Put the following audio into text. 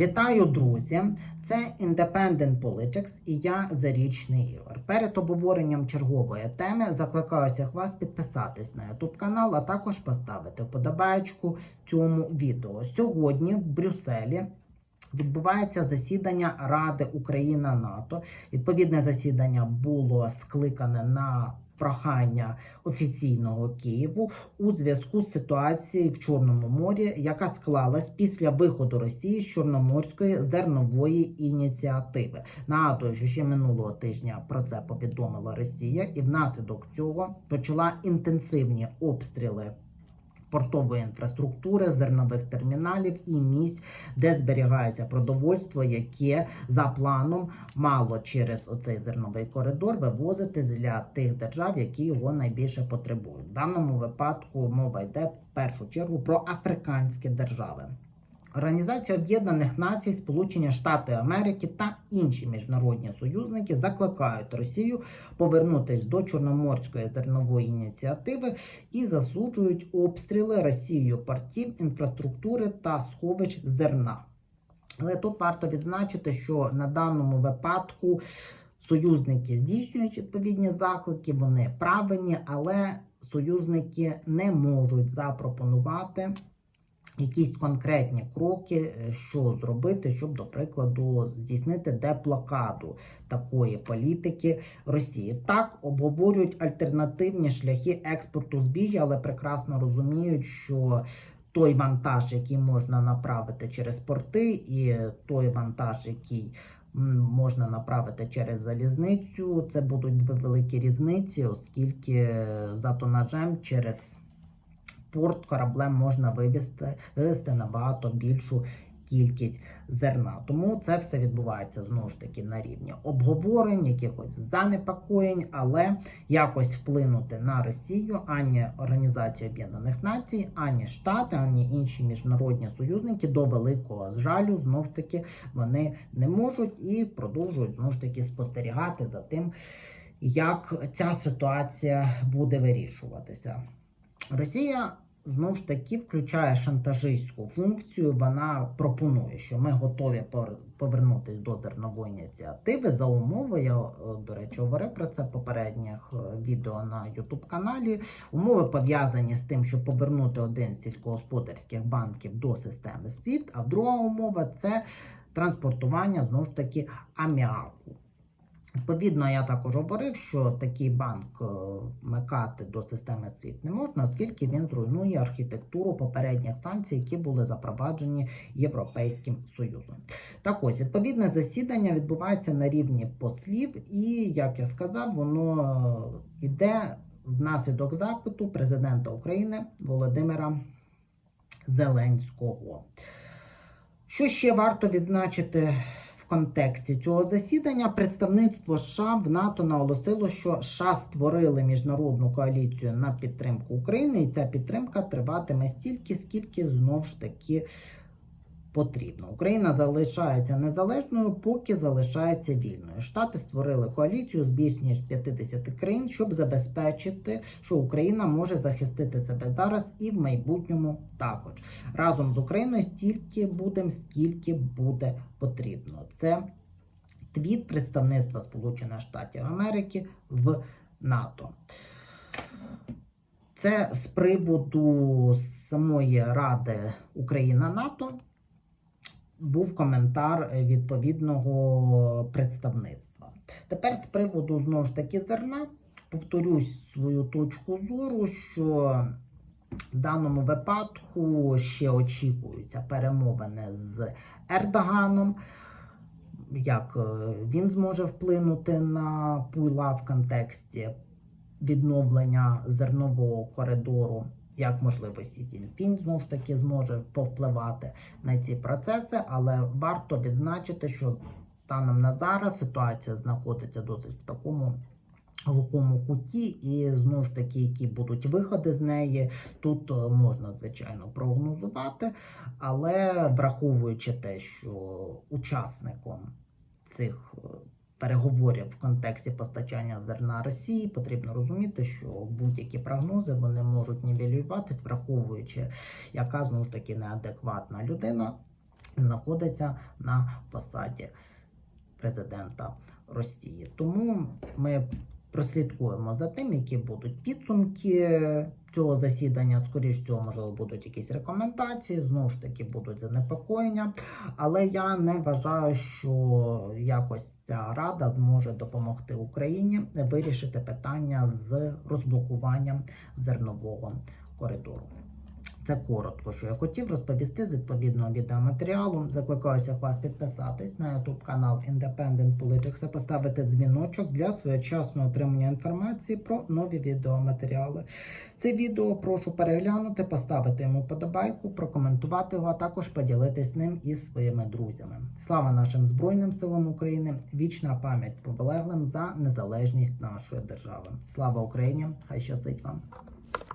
Вітаю, друзі! Це Independent Politics і я Зарічний Ігор. Перед обговоренням чергової теми закликаю всіх вас підписатись на YouTube канал, а також поставити вподобаєчку цьому відео. Сьогодні в Брюсселі відбувається засідання Ради Україна НАТО. Відповідне засідання було скликане на прохання офіційного Києву у зв'язку з ситуацією в Чорному морі, яка склалась після виходу Росії з Чорноморської зернової ініціативи. Нагадую, що ще минулого тижня про це повідомила Росія, і внаслідок цього почала інтенсивні обстріли. Портової інфраструктури, зернових терміналів і місць, де зберігається продовольство, яке за планом мало через оцей зерновий коридор вивозити для тих держав, які його найбільше потребують. В даному випадку мова йде в першу чергу про африканські держави. Організація Об'єднаних Націй, Сполучені Штати Америки та інші міжнародні союзники закликають Росію повернутись до Чорноморської зернової ініціативи і засуджують обстріли Росією портів, інфраструктури та сховищ зерна. Але тут варто відзначити, що на даному випадку союзники здійснюють відповідні заклики, вони правильні, але союзники не можуть запропонувати якісь конкретні кроки, е, що зробити, щоб, до прикладу, здійснити деблокаду такої політики Росії. Так обговорюють альтернативні шляхи експорту збіжжя, але прекрасно розуміють, що той вантаж, який можна направити через порти, і той вантаж, який можна направити через залізницю, це будуть дві великі різниці, оскільки е, за тонажем через порт кораблем можна вивезти, вивезти набагато більшу кількість зерна. Тому це все відбувається знову ж таки на рівні обговорень, якихось занепокоєнь, але якось вплинути на Росію ані Організація Об'єднаних Націй, ані Штати, ані інші міжнародні союзники до великого жалю знов ж таки вони не можуть і продовжують знову ж таки спостерігати за тим, як ця ситуація буде вирішуватися. Росія знову ж таки включає шантажистську функцію. Вона пропонує, що ми готові повернутись до зернової ініціативи за умови. Я, е, до речі, говорив про це в попередніх е, відео на youtube каналі. Умови пов'язані з тим, щоб повернути один з сільськогосподарських банків до системи SWIFT, а друга умова це транспортування знову ж таки аміаку. Відповідно, я також говорив, що такий банк е, вмикати до системи SWIFT не можна, оскільки він зруйнує архітектуру попередніх санкцій, які були запроваджені Європейським Союзом. Так ось, відповідне засідання відбувається на рівні послів, і, як я сказав, воно йде внаслідок запиту президента України Володимира Зеленського. Що ще варто відзначити контексті цього засідання? Представництво США в НАТО наголосило, що США створили міжнародну коаліцію на підтримку України, і ця підтримка триватиме стільки, скільки знов ж таки потрібно. Україна залишається незалежною, поки залишається вільною. Штати створили коаліцію з більш ніж 50 країн, щоб забезпечити, що Україна може захистити себе зараз і в майбутньому також. Разом з Україною стільки будемо, скільки буде потрібно. Це твіт представництва Сполучених Штатів Америки в НАТО. Це з приводу самої Ради Україна НАТО був коментар е, відповідного представництва. Тепер з приводу знову ж таки зерна повторюсь свою точку зору, що в даному випадку ще очікуються перемовини з Ердоганом. Як е, він зможе вплинути на Пуйла в контексті відновлення зернового коридору, як можливо Сі Цзіньпінь знову ж таки зможе повпливати на ці процеси, але варто відзначити, що станом на зараз ситуація знаходиться досить в такому глухому куті, і знову ж таки, які будуть виходи з неї, тут е, можна звичайно прогнозувати, але враховуючи те, що учасником цих е, переговорів в контексті постачання зерна Росії, потрібно розуміти, що будь-які прогнози вони можуть нівелюватись, враховуючи, яка знову ж таки неадекватна людина знаходиться на посаді президента Росії. Тому ми прослідкуємо за тим, які будуть підсумки цього засідання. Скоріше цього, можливо, будуть якісь рекомендації, знову ж таки, будуть занепокоєння. Але я не вважаю, що якось ця рада зможе допомогти Україні вирішити питання з розблокуванням зернового коридору. Це коротко, що я хотів розповісти з відповідного відеоматеріалу. Закликаюся вас підписатись на YouTube канал Independent Politics, та поставити дзвіночок для своєчасного отримання інформації про нові відеоматеріали. Це відео прошу переглянути, поставити йому подобайку, прокоментувати його, а також поділитись ним із своїми друзями. Слава нашим Збройним силам України! Вічна пам'ять полеглим за незалежність нашої держави. Слава Україні! Хай щастить вам!